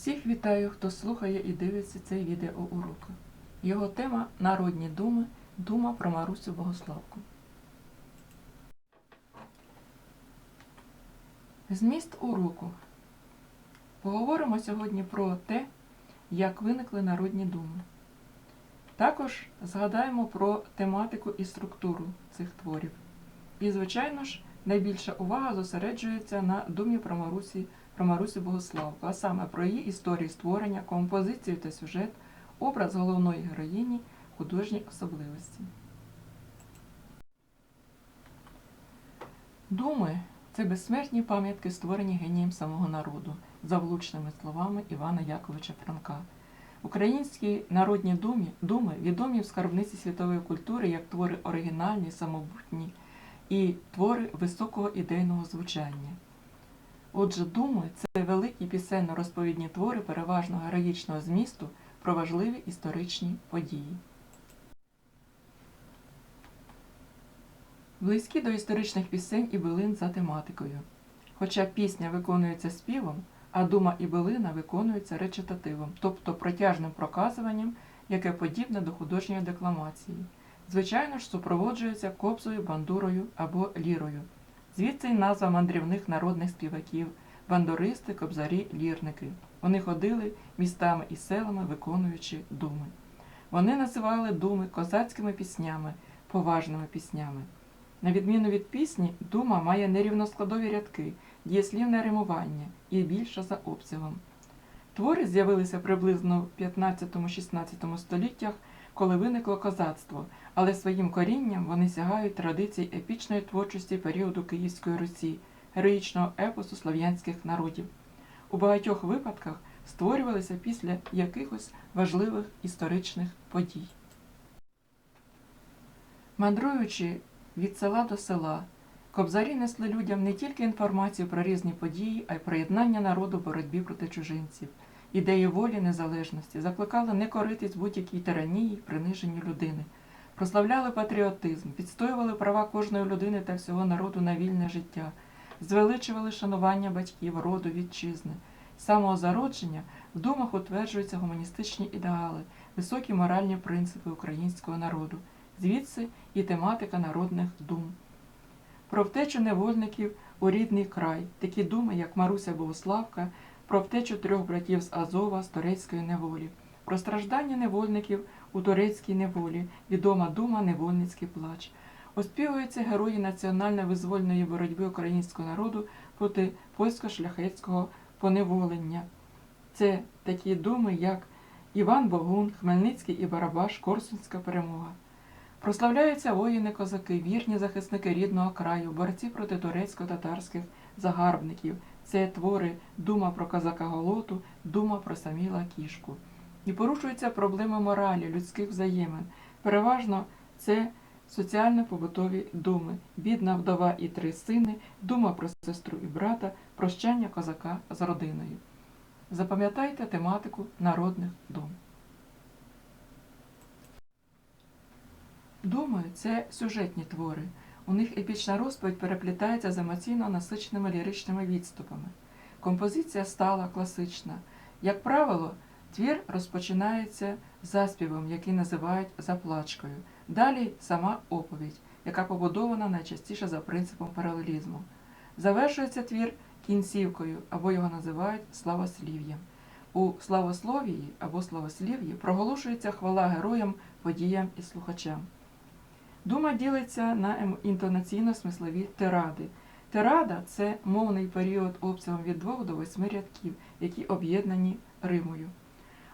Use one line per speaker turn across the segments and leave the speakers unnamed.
Всіх вітаю, хто слухає і дивиться цей відеоурок. Його тема Народні думи. Дума про Марусю Богославку. Зміст уроку. Поговоримо сьогодні про те, як виникли народні думи. Також згадаємо про тематику і структуру цих творів. І, звичайно ж, найбільша увага зосереджується на думі про Марусі, про Марусю Богославку, а саме про її історію створення, композицію та сюжет, образ головної героїні, художні особливості. Думи це безсмертні пам'ятки, створені генієм самого народу, за влучними словами Івана Яковича Франка. Українські народні думі, думи відомі в скарбниці світової культури як твори оригінальні, самобутні і твори високого ідейного звучання. Отже, думи це великі пісенно-розповідні твори переважно героїчного змісту про важливі історичні події. Близькі до історичних пісень і билин за тематикою. Хоча пісня виконується співом, а дума і билина виконуються речитативом, тобто протяжним проказуванням, яке подібне до художньої декламації. Звичайно ж, супроводжується кобзою, бандурою або лірою. Звідси й назва мандрівних народних співаків бандуристи, кобзарі, лірники. Вони ходили містами і селами, виконуючи думи. Вони називали думи козацькими піснями, поважними піснями. На відміну від пісні, дума має нерівноскладові рядки, дієслівне римування і більше за обсягом. Твори з'явилися приблизно в 15-16 століттях, коли виникло козацтво, але своїм корінням вони сягають традицій епічної творчості періоду Київської Русі, героїчного епосу слов'янських народів. У багатьох випадках створювалися після якихось важливих історичних подій. Мандруючи від села до села, кобзарі несли людям не тільки інформацію про різні події, а й про єднання народу в боротьбі проти чужинців, ідеї волі незалежності, закликали не коритись будь-якій тиранії, приниженню людини, прославляли патріотизм, відстоювали права кожної людини та всього народу на вільне життя, звеличували шанування батьків, роду, вітчизни. З самого зародження в думах утверджуються гуманістичні ідеали, високі моральні принципи українського народу звідси і тематика народних дум. Про втечу невольників у рідний край, такі думи, як Маруся Богославка, про втечу трьох братів з Азова з турецької неволі, про страждання невольників у турецькій неволі, відома дума Невольницький плач. Оспівуються герої національно-визвольної боротьби українського народу проти польсько-шляхетського поневолення. Це такі думи, як Іван Богун, Хмельницький і Барабаш, Корсунська перемога. Прославляються воїни-козаки, вірні захисники рідного краю, борці проти турецько-татарських загарбників. Це твори Дума про козака Голоту, Дума про Саміла Кішку. І порушуються проблеми моралі, людських взаємин. Переважно це соціально-побутові думи, бідна вдова і три сини, дума про сестру і брата, прощання козака з родиною. Запам'ятайте тематику народних дум. Думи це сюжетні твори. У них епічна розповідь переплітається з емоційно насиченими ліричними відступами. Композиція стала класична. Як правило, твір розпочинається заспівом, який називають заплачкою. Далі сама оповідь, яка побудована найчастіше за принципом паралелізму. Завершується твір кінцівкою або його називають славослів'ям. У славословії або славослів'ї проголошується хвала героям, подіям і слухачам. Дума ділиться на ем- інтонаційно-смислові тиради. Тирада це мовний період обсягом від 2 до 8 рядків, які об'єднані римою.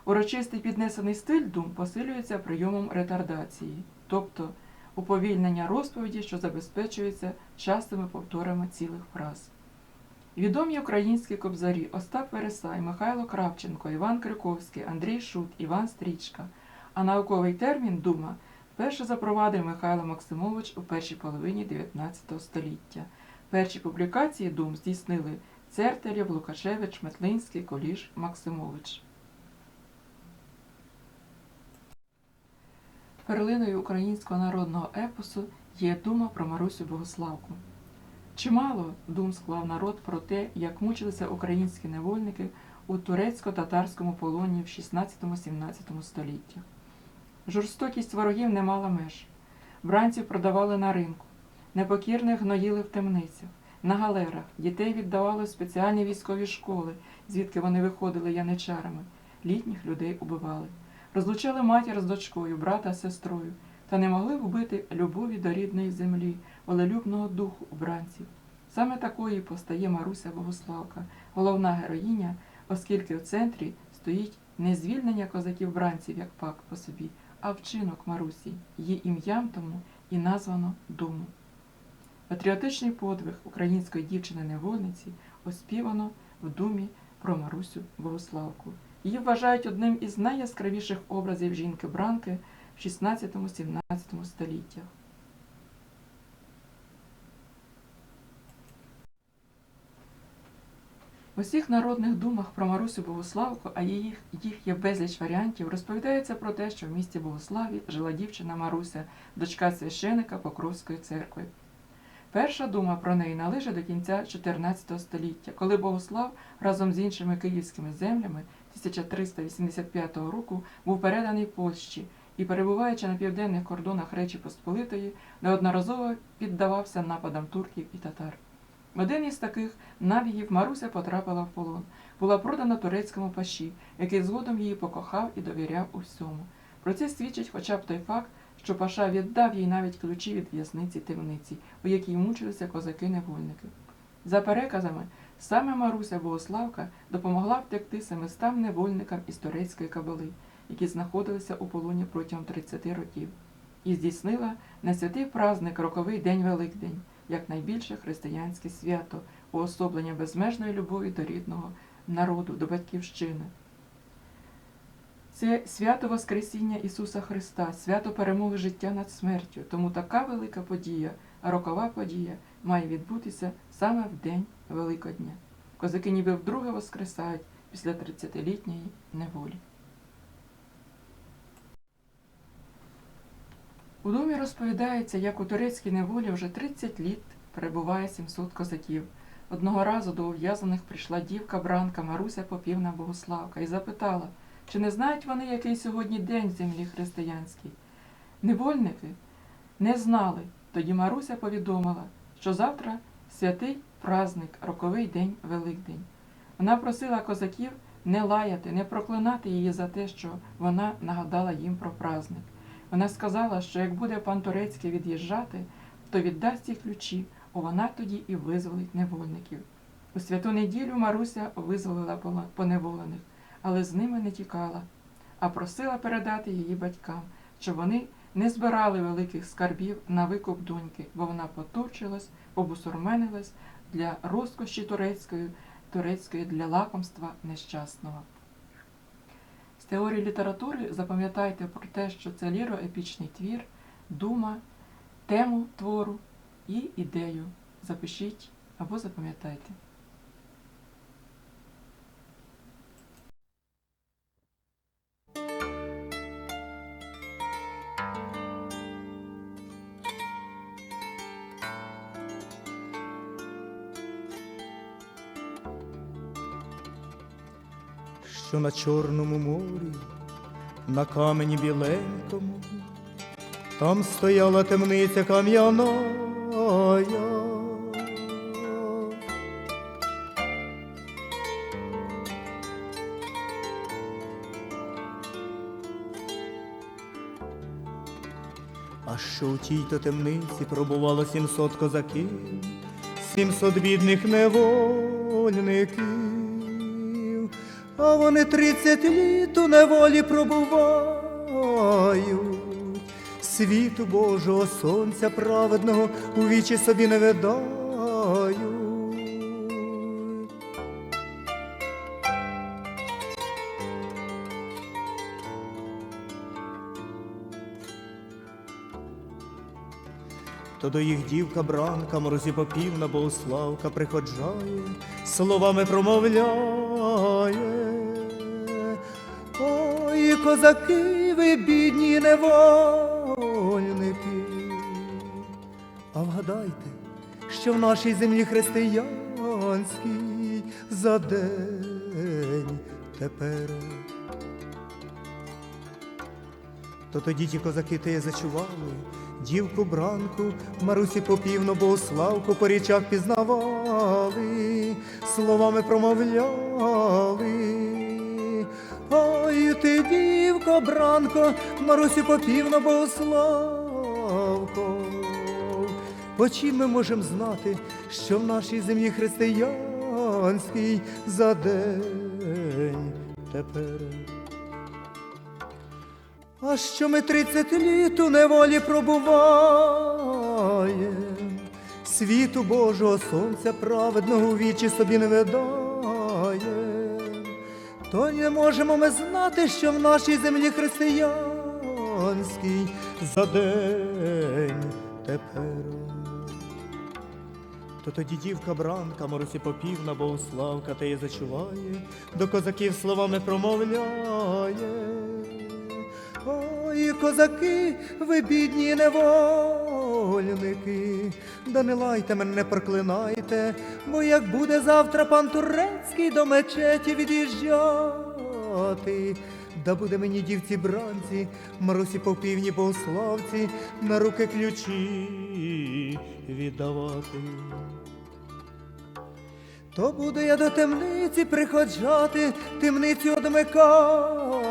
Урочистий піднесений стиль дум посилюється прийомом ретардації, тобто уповільнення розповіді, що забезпечується частими повторами цілих фраз. Відомі українські кобзарі Остап Вересай, Михайло Кравченко, Іван Криковський, Андрій Шут, Іван Стрічка, а науковий термін дума Перше запровадив Михайло Максимович у першій половині 19 століття. Перші публікації дум здійснили Цертелєв, Лукашевич, Метлинський, Коліш, Максимович. Перлиною українського народного епосу є дума про Марусю Богославку. Чимало дум склав народ про те, як мучилися українські невольники у турецько-татарському полоні в 16-17 століттях. Жорстокість ворогів не мала меж. Бранців продавали на ринку, непокірних гноїли в темницях, на галерах, дітей віддавали в спеціальні військові школи, звідки вони виходили яничарами, літніх людей убивали, розлучали матір з дочкою, брата з сестрою, та не могли вбити любові до рідної землі, волелюбного духу бранців. Саме такою постає Маруся Богославка, головна героїня, оскільки в центрі стоїть не звільнення козаків-бранців як факт по собі, а вчинок Марусі, її ім'ям тому і названо Дому. Патріотичний подвиг української дівчини-невольниці оспівано в думі про Марусю Богославку. Її вважають одним із найяскравіших образів жінки-бранки в 16-17 століттях. В усіх народних думах про Марусю Богославку, а їх, їх є безліч варіантів, розповідається про те, що в місті Богославі жила дівчина Маруся, дочка священика Покровської церкви. Перша дума про неї належить до кінця 14 століття, коли Богослав разом з іншими київськими землями 1385 року був переданий Польщі і, перебуваючи на південних кордонах Речі Посполитої, неодноразово піддавався нападам турків і татар. В один із таких набігів Маруся потрапила в полон, була продана турецькому паші, який згодом її покохав і довіряв у всьому. Про це свідчить хоча б той факт, що паша віддав їй навіть ключі від в'язниці темниці, у якій мучилися козаки-невольники. За переказами, саме Маруся Богославка допомогла втекти 700 невольникам із турецької кабали, які знаходилися у полоні протягом 30 років, і здійснила на святий праздник роковий день Великдень, як найбільше християнське свято, уособлення безмежної любові до рідного народу, до батьківщини. Це свято Воскресіння Ісуса Христа, свято перемоги життя над смертю. Тому така велика подія, а рокова подія має відбутися саме в день Великодня. Козаки ніби вдруге воскресають після 30-літньої неволі. У домі розповідається, як у турецькій неволі вже 30 літ перебуває 700 козаків. Одного разу до ув'язаних прийшла дівка бранка Маруся Попівна Богославка і запитала, чи не знають вони, який сьогодні день в землі християнській. Невольники не знали. Тоді Маруся повідомила, що завтра святий праздник, роковий день Великдень. Вона просила козаків не лаяти, не проклинати її за те, що вона нагадала їм про праздник. Вона сказала, що як буде пан Турецький від'їжджати, то віддасть їй ключі, а вона тоді і визволить невольників. У святу неділю Маруся визволила поневолених, але з ними не тікала, а просила передати її батькам, щоб вони не збирали великих скарбів на викуп доньки, бо вона потурчилась, побусурменилась для розкоші турецької, турецької для лакомства нещасного. З теорії літератури запам'ятайте про те, що це ліроепічний твір, дума, тему твору і ідею. Запишіть або запам'ятайте.
Що на Чорному морі, на камені біленькому, там стояла темниця кам'яна. А що у тій то темниці пробувало сімсот козаків, сімсот бідних невольників, а вони тридцять літ у неволі пробувають, світу Божого сонця праведного у вічі собі не видають. То до їх дівка бранка, морозі попівна Богославка приходжає, словами промовляє. Козаки, ви бідні невольники. А вгадайте, що в нашій землі християнській за день тепер. То тоді ті козаки теє зачували, дівку бранку, Марусі попівно Богославку по річах пізнавали, словами промовляли. Ти, дівко, бранко, Марусі попівно Богославко. По чим ми можемо знати, що в нашій землі християнській за день тепер? А що ми тридцять літ у неволі пробуваєм, світу Божого сонця праведного вічі собі не видаєм, то не можемо ми знати, що в нашій землі християнській за день тепер. То тоді дівка бранка, Моросі Попівна, Богославка, та її зачуває, до козаків словами промовляє. Ой, козаки, ви бідні невольники, да не лайте мене, не проклинайте, бо як буде завтра пан турецький до мечеті від'їжджати, да буде мені дівці бранці, Марусі попівні богославці, на руки ключі віддавати. То буду я до темниці приходжати, темницю одмикати,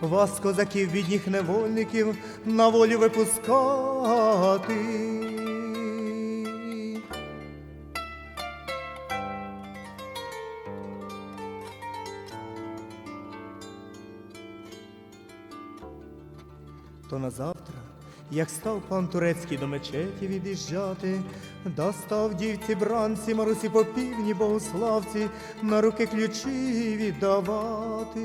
вас, козаків, бідніх невольників, на волю випускати. То на завтра, як став пан турецький до мечеті від'їжджати, достав дівці бранці, Марусі по півні богославці, на руки ключі віддавати.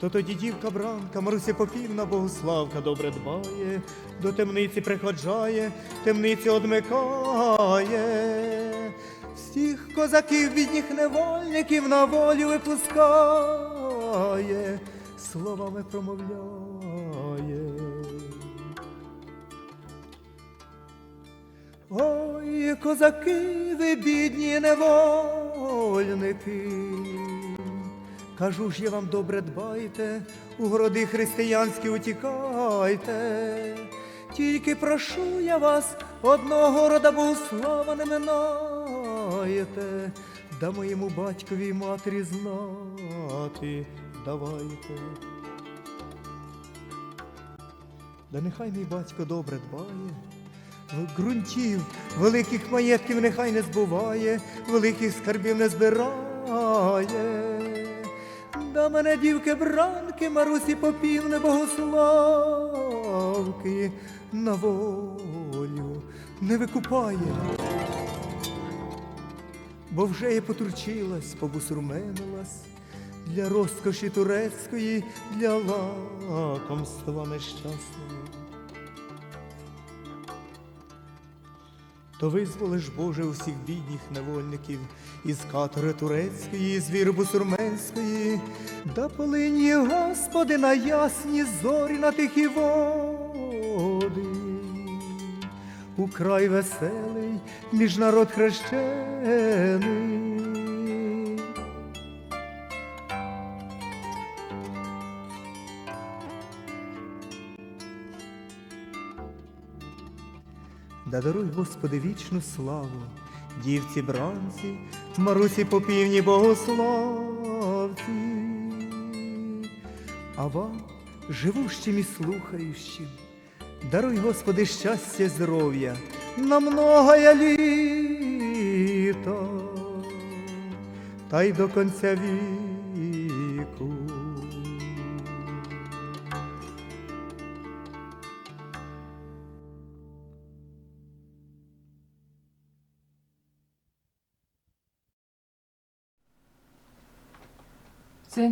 То тоді дівка бранка, Марусі Попівна, Богославка добре дбає, до темниці приходжає, темницю одмикає, всіх козаків бідніх невольників на волю випускає, словами промовляє. Ой, козаки, ви бідні невольники. Кажу ж я вам добре дбайте, у городи християнські утікайте. Тільки прошу я вас, одного города Богослава не минаєте, да моєму батькові матері знати давайте. Да нехай мій батько добре дбає, ґрунтів, великих маєтків нехай не збуває, великих скарбів не збирає. Да мене дівки бранки, Марусі попівне богославки, на волю не викупає. Бо вже я потурчилась, побусурменилась, для розкоші турецької, для лакомства нещасного. То визволиш, Боже, усіх бідніх невольників із катори турецької, з віри бусурменської, да полині, Господи, на ясні зорі на тихі води. У веселий, між народ хрещений. Да даруй, Господи, вічну славу, дівці бранці, Марусі попівні богославці, а вам, живущим і слухаючим, даруй, Господи, щастя, здоров'я. На многое літа, та й до конця віку.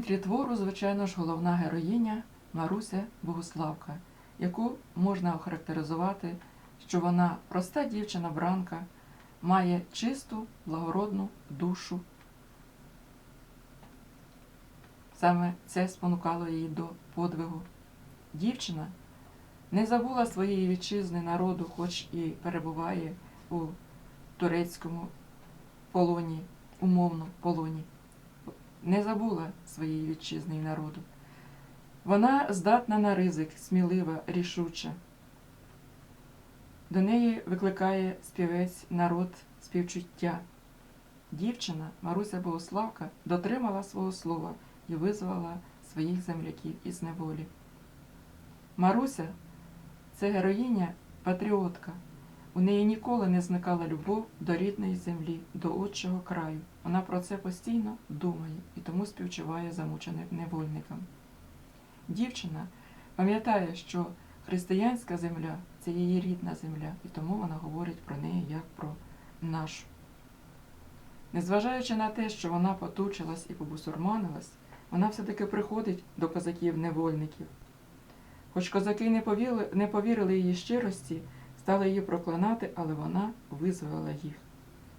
Центрі твору, звичайно ж, головна героїня Маруся Богославка, яку можна охарактеризувати, що вона проста дівчина бранка, має чисту, благородну душу. Саме це спонукало її до подвигу. Дівчина не забула своєї вітчизни народу, хоч і перебуває у турецькому полоні, умовно полоні, не забула своєї вітчизни і народу. Вона здатна на ризик, смілива, рішуча. До неї викликає співець народ співчуття. Дівчина Маруся Богославка дотримала свого слова і визвала своїх земляків із неволі. Маруся це героїня патріотка. У неї ніколи не зникала любов до рідної землі, до отчого краю. Вона про це постійно думає і тому співчуває замученим невольникам. Дівчина пам'ятає, що християнська земля це її рідна земля, і тому вона говорить про неї як про нашу. Незважаючи на те, що вона потучилась і побусурманилась, вона все-таки приходить до козаків-невольників. Хоч козаки не повірили, не повірили її щирості, стали її проклинати, але вона визволила їх.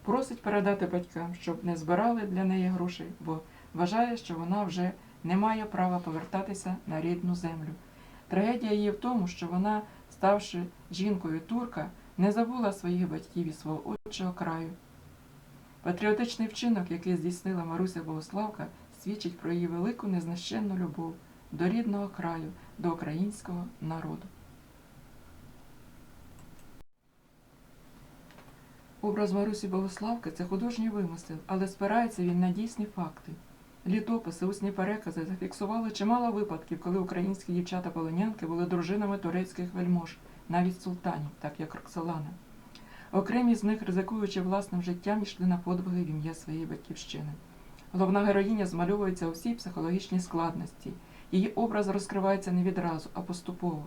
Просить передати батькам, щоб не збирали для неї грошей, бо вважає, що вона вже не має права повертатися на рідну землю. Трагедія її в тому, що вона, ставши жінкою турка, не забула своїх батьків і свого отчого краю. Патріотичний вчинок, який здійснила Маруся Богославка, свідчить про її велику незнищенну любов до рідного краю, до українського народу. Образ Марусі Богославки це художній вимисел, але спирається він на дійсні факти. Літописи, усні перекази зафіксували чимало випадків, коли українські дівчата-полонянки були дружинами турецьких вельмож, навіть султанів, так як Роксолана. Окремі з них, ризикуючи власним життям, йшли на подвиги в ім'я своєї батьківщини. Головна героїня змальовується у всій психологічній складності. Її образ розкривається не відразу, а поступово,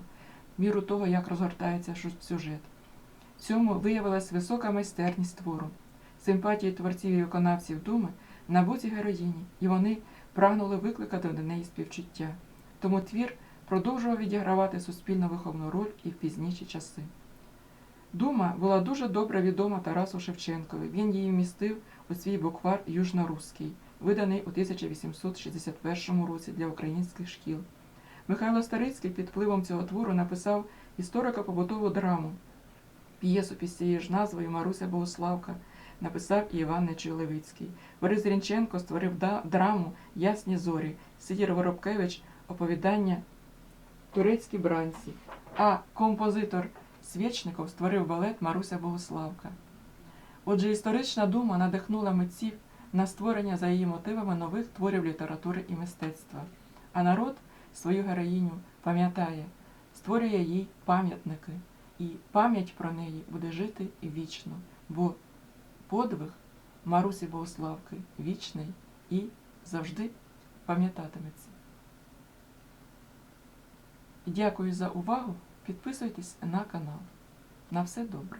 в міру того, як розгортається сюжет. В цьому виявилась висока майстерність твору, симпатії творців і виконавців думи на боці героїні, і вони прагнули викликати до неї співчуття. Тому твір продовжував відігравати суспільно виховну роль і в пізніші часи. Дума була дуже добре відома Тарасу Шевченкові. Він її вмістив у свій буквар Южноруський, виданий у 1861 році для українських шкіл. Михайло Старицький під впливом цього твору написав історико-побутову драму. П'єсу під цією ж назвою Маруся Богославка написав і Іван Нечуй-Левицький. Борис Грінченко створив драму Ясні зорі, Сидір Воробкевич оповідання Турецькі бранці, а композитор Свєчников створив балет Маруся Богославка. Отже, історична дума надихнула митців на створення за її мотивами нових творів літератури і мистецтва. А народ свою героїню пам'ятає, створює їй пам'ятники, і пам'ять про неї буде жити вічно, бо подвиг Марусі Богославки вічний і завжди пам'ятатиметься. Дякую за увагу. Підписуйтесь на канал. На все добре.